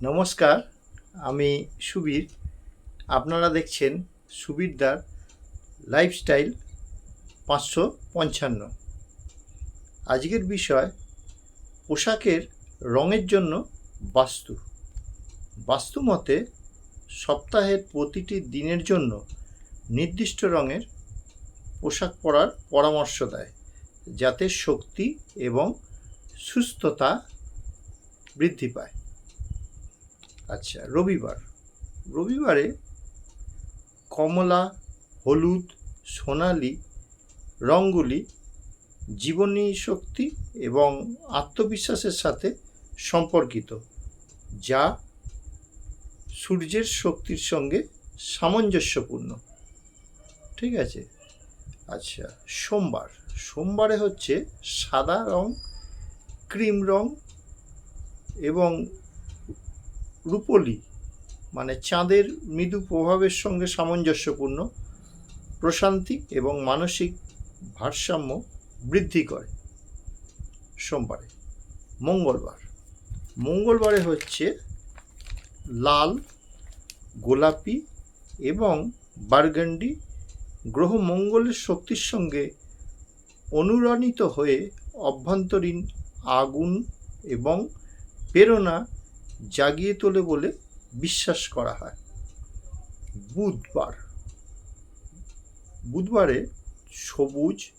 নমস্কার, আমি সুবীর। আপনারা দেখছেন সুবীরদার লাইফস্টাইল পাঁচশো পঞ্চান্ন। আজকের বিষয়, পোশাকের রঙের জন্য বাস্তু। বাস্তু মতে, সপ্তাহের প্রতিটি দিনের জন্য নির্দিষ্ট রঙের পোশাক পরার পরামর্শ দেয়, যাতে শক্তি এবং সুস্থতা বৃদ্ধি পায়। আচ্ছা রবিবার। রবিবারে কমলা, হলুদ, সোনালি, রঙগুলি, জীবনী শক্তি এবং আত্মবিশ্বাসের সাথে সম্পর্কিত, যা সূর্যের শক্তির সঙ্গে সামঞ্জস্যপূর্ণ। ঠিক আছে? আচ্ছা সোমবার। সোমবারে হচ্ছে সাদা রং, ক্রিম রং এবং রূপলি মানে চাঁদের মৃদু প্রভাবের সঙ্গে সামঞ্জস্যপূর্ণ, প্রশান্তি এবং মানসিক ভারসাম্য বৃদ্ধি করে। সোমবারে, মঙ্গলবার। মঙ্গলবারে হচ্ছে লাল, গোলাপি এবং বার্গান্ডি গ্রহ মঙ্গলের শক্তির সঙ্গে অনুরণিত হয়ে অভ্যন্তরীণ আগুন এবং প্রেরণা জাগিয়ে তোলে বলে বিশ্বাস করা হয়। বুধবার, বুধবারে সবুজ,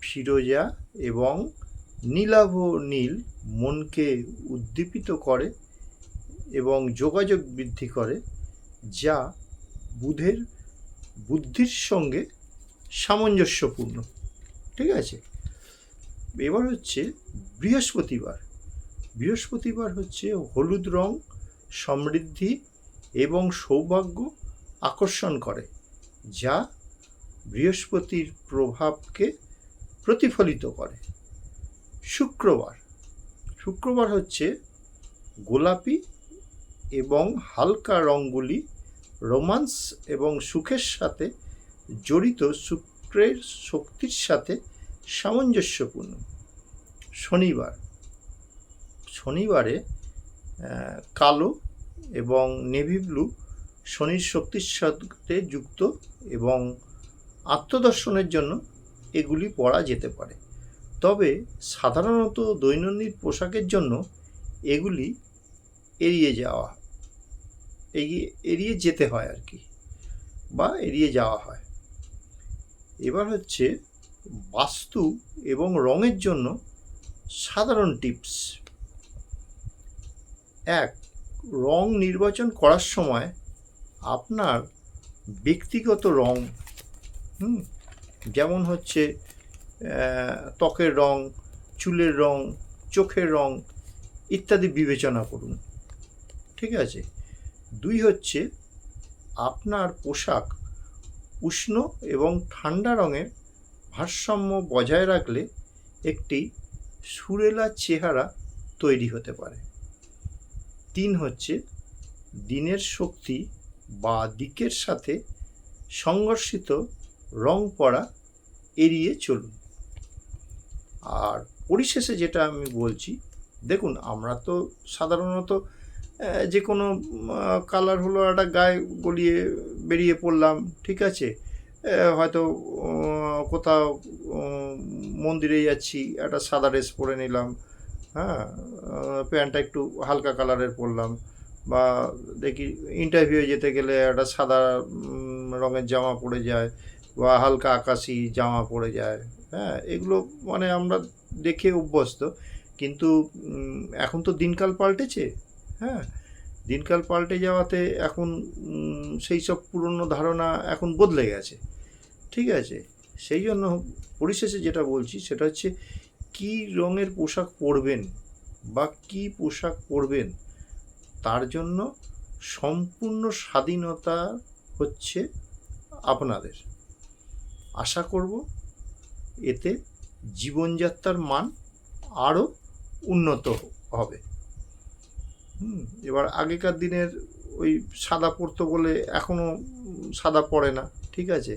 ফিরোজা এবং নীলাভ নীল মনকে উদ্দীপিত করে এবং যোগাযোগ বৃদ্ধি করে, যা বুধের, বুদ্ধির সঙ্গে সামঞ্জস্যপূর্ণ। ঠিক আছে? এবার হচ্ছে বৃহস্পতিবার। বৃহস্পতিবার হচ্ছে হলুদ রং, সমৃদ্ধি এবং সৌভাগ্য আকর্ষণ করে, যা বৃহস্পতির প্রভাবকে প্রতিফলিত করে। শুক্রবার শুক্রবার হচ্ছে গোলাপি এবং হালকা রঙগুলি রোমান্স এবং সুখের সাথে জড়িত শুক্রের শক্তির সাথে সামঞ্জস্যপূর্ণ। শনিবার শনিবারে কালো এবং নেভি ব্লু শনির শক্তির সাথে যুক্ত এবং আত্মদর্শনের জন্য এগুলি পরা যেতে পারে। তবে সাধারণত দৈনন্দিন পোশাকের জন্য এগুলি এড়িয়ে যাওয়া এগিয়ে এড়িয়ে যেতে হয় আর কি, বা এড়িয়ে যাওয়া হয়। এবার হচ্ছে বাস্তু এবং রঙের জন্য সাধারণ টিপস। এক, রং নির্বাচন করার সময় আপনার ব্যক্তিগত রং, হুম, যেমন হচ্ছে ত্বকের রং, চুলের রং, চোখের রং ইত্যাদি বিবেচনা করুন, ঠিক আছে? দুই হচ্ছে, আপনার পোশাক উষ্ণ এবং ঠান্ডা রঙের ভারসাম্য বজায় রাখলে একটি সুরেলা চেহারা তৈরি হতে পারে। তিন হচ্ছে দিনের শক্তি বা দিকের সাথে সংঘর্ষিত রং পরা এড়িয়ে চলুন। আর পরিশেষে যেটা আমি বলছি, দেখুন আমরা তো সাধারণত যে কোনো কালার হলো একটা গায়ে গলিয়ে বেরিয়ে পড়লাম, ঠিক আছে? হয়তো কোথাও মন্দিরে যাচ্ছি, একটা সাদা ড্রেস পরে নিলাম হ্যাঁ প্যান্টটা একটু হালকা কালারের পরলাম। বা দেখি ইন্টারভিউ যেতে গেলে একটা সাদা রঙের জামা পরে যায় বা হালকা আকাশি জামা পরে যায়। হ্যাঁ এগুলো মানে আমরা দেখে অভ্যস্ত। কিন্তু এখন তো দিনকাল পাল্টেছে। হ্যাঁ দিনকাল পাল্টে যাওয়াতে এখন সেই সব পুরনো ধারণা এখন বদলে গেছে। ঠিক আছে? সেই জন্য পরিশেষে যেটা বলছি সেটা হচ্ছে কী রঙের পোশাক পরবেন বা কী পোশাক পরবেন, তার জন্য সম্পূর্ণ স্বাধীনতা হচ্ছে আপনাদের। আশা করব এতে জীবনযাত্রার মান আরও উন্নত হবে। হুম, এবার আগেকার দিনের ওই সাদা পরতো বলে এখনও সাদা পড়ে না, ঠিক আছে?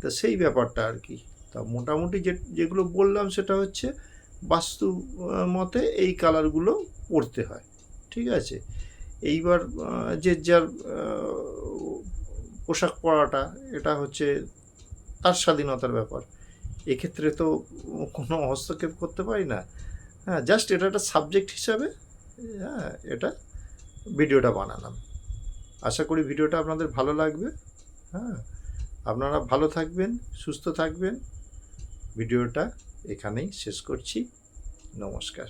তা সেই ব্যাপারটা আর কি। তা মোটামুটি যে, যেগুলো বললাম সেটা হচ্ছে বাস্তু মতে এই কালারগুলো পরতে হয়, ঠিক আছে? এইবার যে যার পোশাক পরাটা, এটা হচ্ছে তার স্বাধীনতার ব্যাপার। এক্ষেত্রে তো কোনো হস্তক্ষেপ করতে পারি না। হ্যাঁ জাস্ট এটা একটা সাবজেক্ট হিসাবে হ্যাঁ এটা ভিডিওটা বানালাম। আশা করি ভিডিওটা আপনাদের ভালো লাগবে। হ্যাঁ আপনারা ভালো থাকবেন, সুস্থ থাকবেন। ভিডিওটা এখানেই শেষ করছি। নমস্কার।